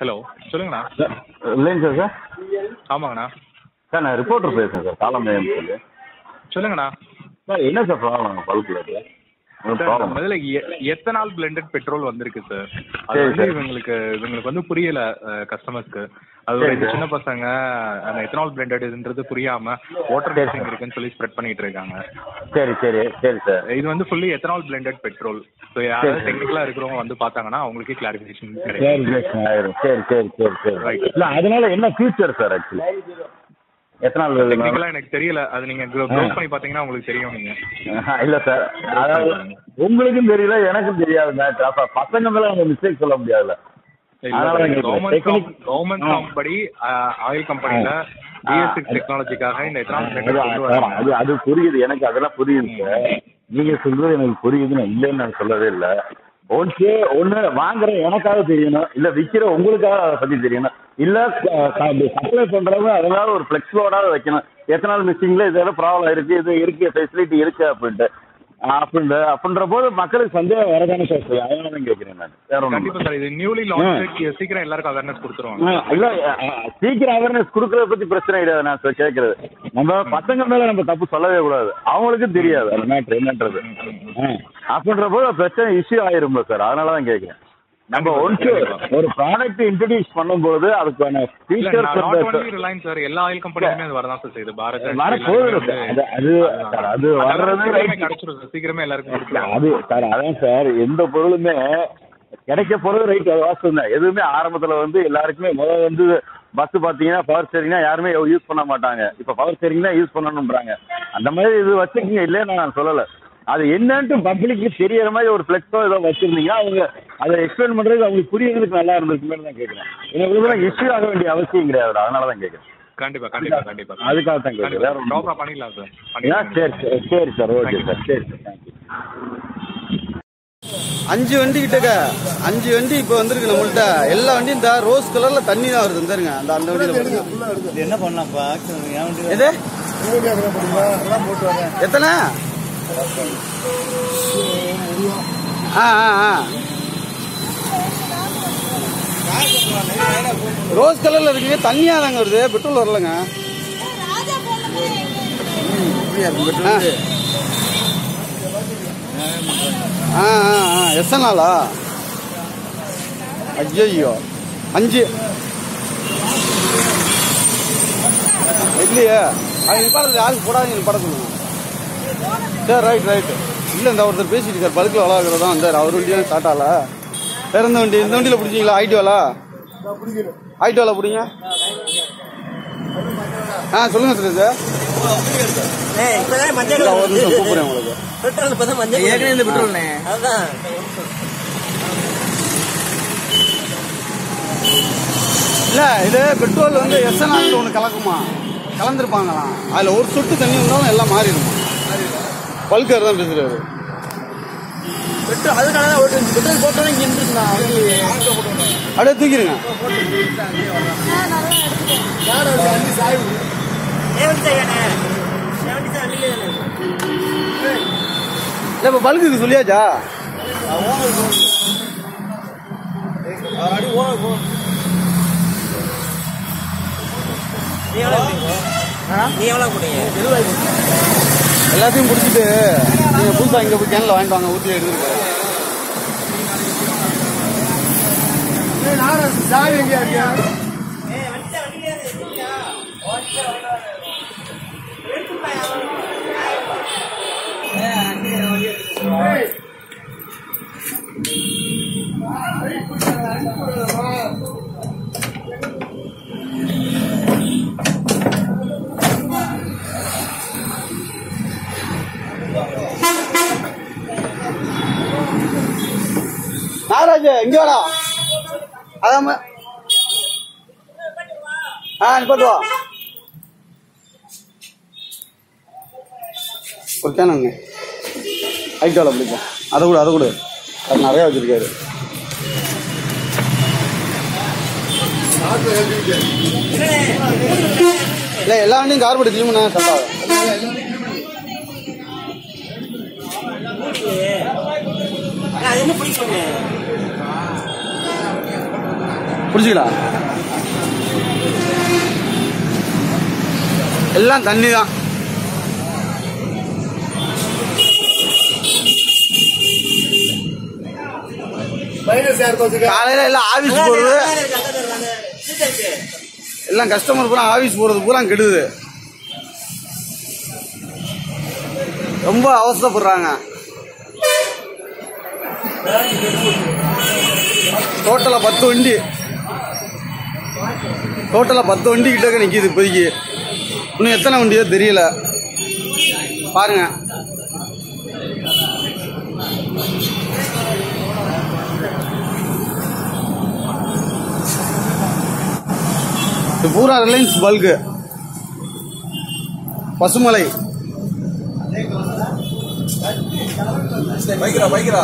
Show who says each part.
Speaker 1: Hello சொல்லுங்கண்ணா.
Speaker 2: இல்லைங்க sir sir.
Speaker 1: ஆமாங்கண்ணா.
Speaker 2: சார் நான் ரிப்போர்ட்டர் பேசுகிறேன் சார் காலமேயம் சொல்லி.
Speaker 1: சொல்லுங்கண்ணா.
Speaker 2: சார் என்ன சார் ப்ராப்ளம் ப்ராப்ளம்
Speaker 1: முதல்ல எத்தனால் பிளெண்டட் பெட்ரோல் வந்திருக்கு சார் அது வந்து. இவங்களுக்கு இவங்களுக்கு வந்து புரியல கஸ்டமர்ஸ்க்கு அது. சின்ன பசங்க அந்த எத்தனால் பிளெண்டட்ன்றது புரியாம வாட்டர் டெஸ்டிங். இருக்குன்னு சொல்லி ஸ்ப்ரெட் பண்ணிட்டு இருக்காங்க.
Speaker 2: சரி சரி சரி சார்
Speaker 1: இது வந்து fully ethanol blended petrol so யாராவது. டெக்னிக்கலா இருக்கிறவங்க வந்து பார்த்தாங்கன்னா அவங்களுக்கே கிளாரிஃபிகேஷன் கிடைக்கும்.
Speaker 2: சரி சரி. சரி சரி சரி. இல்லை அதனால என்ன ஃபியூச்சர் சார் ஆக்சுவலி எத்தனை நாள்
Speaker 1: டெக்னிக்கலா எனக்கு தெரியல. அது நீங்க க்ளோஸ் பண்ணி பார்த்தீங்கன்னா உங்களுக்கு தெரியும் நீங்க.
Speaker 2: இல்லை சார். அதாவது உங்களுக்கும் தெரியல எனக்கும் தெரியாதுங்க அப்ப பசங்க மேலே மிஸ்டேக் சொல்ல முடியாதுல்ல.
Speaker 1: கவர்மெண்ட். கம்பெனி ஆயில் கம்பெனில டெக்னாலஜிக்காக இந்த
Speaker 2: அது அது புரியுது. எனக்கு அதெல்லாம் புரியுது நீங்க சொல்றது எனக்கு புரியுது நான் இல்லைன்னு நான் சொல்லவே இல்லை. ஓகே ஒன்று வாங்குற எனக்காக தெரியணும். இல்லை விற்கிற உங்களுக்காக அதை பற்றி தெரியணும். இல்லை சப்ளை பண்ணுறவங்க அதனால ஒரு ஃப்ளெக்ஸிலோடாக வைக்கணும். எத்தனால் மிஸ்ஸிங்கில் இதெல்லாம் ப்ராப்ளம் இருக்குது இது இருக்குது ஃபெசிலிட்டி இருக்குது அப்படின்ட்டு. அப்படின்ட்டு அப்படின்ற போது மக்களுக்கு சந்தேகம் வரதானே சார் செய்யும். அதனால தான் கேட்குறேன் நான். வேற ஒன்றும்
Speaker 1: சார் இது நியூலி லான்ச் சீக்கிரம் எல்லாருக்கும் அவேர்னஸ் கொடுத்துருவாங்க.
Speaker 2: இல்ல சீக்கிரம் அவேர்னஸ் கொடுக்கறத பத்தி பிரச்சனை கிடையாது நான் சார் கேட்கறது. நம்ம பசங்க மேல நம்ம தப்பு சொல்லவே கூடாது. அவங்களுக்கும் தெரியாது. அந்த மேட்ரு என்னன்றது. அப்படின்ற போது பிரச்சனை இஷ்யூ ஆயிரும்ல சார். அதனால தான் கேட்கிறேன். நம்ம ஒன்ஸ். ஒரு ப்ராடக்ட் இன்ட்ரடியூஸ் பண்ணும்போது அதுக்கான
Speaker 1: ஒன்லி ரிலையன்ஸ் சார் எல்லா ஆயில் கம்பெனியுமே அது வரதான் சார் செய்யுது. பாரத்
Speaker 2: வர போகுது அது அது வர்றது
Speaker 1: சீக்கிரமே எல்லாருக்கும்
Speaker 2: அது சார் அதான் சார் எந்த பொருளுமே கிடைக்க போறது ரைட் வாஸ்தவம் தான் எதுவுமே ஆரம்பத்துல வந்து எல்லாருக்குமே முதல்ல வந்து பஸ் பாத்தீங்கன்னா பவர் ஸ்டேரிங்னா யாருமே யூஸ் பண்ண மாட்டாங்க. இப்ப பவர் ஸ்டேரிங் தான் யூஸ் பண்ணணும்ன்றாங்க. அந்த மாதிரி இது வச்சிருக்கீங்க இல்லைன்னு நான் சொல்லல. அது என்னன்ட்டு பப்ளிக்கு தெரியற மாதிரி ஒரு ஃபிளெக்ஸோ ஏதோ வச்சிருந்தீங்கன்னா அவங்க அதை எக்ஸ்பிளைன் பண்றதுக்கு அவங்களுக்கு புரியறதுக்கு நல்லா இருந்திருக்குமே தான் கேட்கிறேன் எனக்கு இஷ்யூ ஆக வேண்டிய அவசியம் கிடையாது அதனால தான் கேட்கிறேன்
Speaker 1: கண்டிப்பா கண்டிப்பா கண்டிப்பா.
Speaker 2: அதுக்காக தான் கேட்கிறேன்
Speaker 1: ப்ராப்பரா பண்ணிடலாம் சார்
Speaker 2: சரி சரி சரி சார் ஓகே சார் சரி சார் தேங்க்யூ
Speaker 3: அஞ்சு வண்டி கிட்டக்க அஞ்சு வண்டி இப்போ வந்திருக்கு நம்மள்ட்ட. எல்லா வண்டியும் இந்த ரோஸ் கலர்ல தண்ணி தான் வருது. இந்தாருங்க அந்த அந்த வண்டியில
Speaker 4: என்ன பண்ணலாம்ப்பா?
Speaker 3: எது? எத்தனை? ஆ ஆ ஆ. ரோஸ் கலர்ல இருக்குங்க தண்ணியா தாங்க வருது பெட்ரோல் வரலங்க. ஆ ஆ ஆ நாளா ஐயோ அஞ்சு. இல்லையே அது நிப்பாடுறது யாருக்கு போடாதீங்க நிப்பாட சொல்லுங்க. சரி ரைட் ரைட் இல்லை இந்த ஒருத்தர் பேசிட்டு இருக்கார் பல்கில் வளாகிறது தான் வந்தார் அவர் வண்டியும் ஸ்டார்ட் ஆகல வேற எந்த வண்டி இந்த வண்டியில் பிடிச்சிங்களா ஐடியோலா? ஐடியோலா பிடிங்க. ஆ சொல்லுங்க சார் சார். கூப்பிடுறேன் உங்களுக்கு.
Speaker 4: பெட்ரோல் மஞ்சள்.
Speaker 3: ஏற்கனவே இந்த பெட்ரோல்ண்ணே. இல்லை இது பெட்ரோல் வந்து எஸ்என்ஆர் ஒன்று கலக்குமா? கலந்துருப்பாங்களாம் அதில் ஒரு சொட்டு தண்ணி வந்தாலும் எல்லாம் மாறிடுமா? பல்கர் தான் பேசுறாரு.
Speaker 4: பெட்ரோல் அதுக்காக தான் பெட்ரோல் போட்டோன்னே இங்க இருந்துச்சுண்ணா.
Speaker 3: அப்படியே தூக்கிடுங்க.
Speaker 4: ஏன்
Speaker 3: இல்லை இப்போ பல்குக்கு சொல்லியாச்சா?
Speaker 4: நீ
Speaker 3: எல்லாத்தையும் பிடிச்சிட்டு நீங்கள் புதுசாக இங்கே போய் கேன்ல வாங்கிட்டு வாங்க ஊற்றி எடுத்துருக்காரு
Speaker 4: ஏய், வண்டி தான்
Speaker 3: இங்கே வாடா. அதாம ஆ நிப்பாட்டு வா. ஒரு கேனுங்க ஐட்டாவில் பிடிக்கும் அதை கூட அதை கூட. அது நிறையா வச்சிருக்காரு. இல்லை எல்லா வண்டியும் கார்பெட் கிளீமுண்ணா ஆகும்
Speaker 4: அது என்ன பிடிக்கும்
Speaker 3: பிடிச்சிக்கலாம் எல்லாம் தண்ணி தான் காலையில எல்லாம் ஆபீஸ் போறது. எல்லாம் கஸ்டமர் பூரா ஆபீஸ் போறது பூரா கெடுது. ரொம்ப அவஸ்தைப்படுறாங்க டோட்டலா பத்து வண்டி. டோட்டலா பத்து வண்டி கிட்டக்க நிற்கிது இப்போதைக்கு. இன்னும் எத்தனை வண்டியோ தெரியல. பாருங்க. இது பூரா ரிலையன்ஸ் பல்கு. பசுமலை.
Speaker 5: பைக்கிறா பைக்கிறா